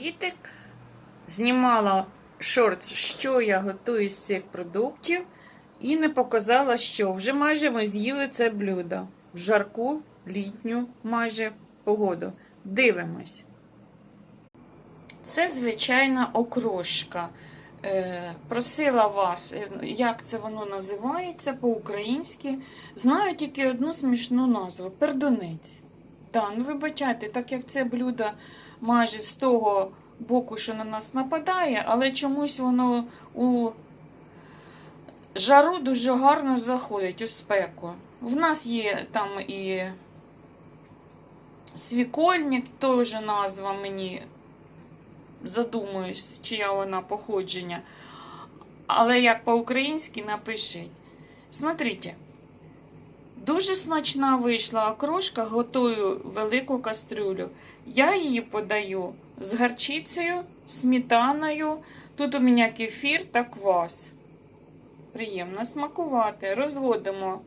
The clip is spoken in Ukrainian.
Вітик. Знімала шорт, що я готую з цих продуктів, і не показала, що вже майже ми з'їли це блюдо в жарку літню майже погоду. Дивимось. Це звичайна окрошка. Е, просила вас, е, як це воно називається по-українськи. Знаю тільки одну смішну назву пердунець. Так, ну вибачайте, так як це блюдо майже з того боку, що на нас нападає, але чомусь воно у жару дуже гарно заходить у спеку. В нас є там і свікольник, теж назва мені задумуюсь, чия вона походження. Але як по-українськи напишіть. Смотрите. Дуже смачна вийшла окрошка, готую велику кастрюлю. Я її подаю з гарчицею, сметаною. Тут у мене кефір та квас. Приємно смакувати. Розводимо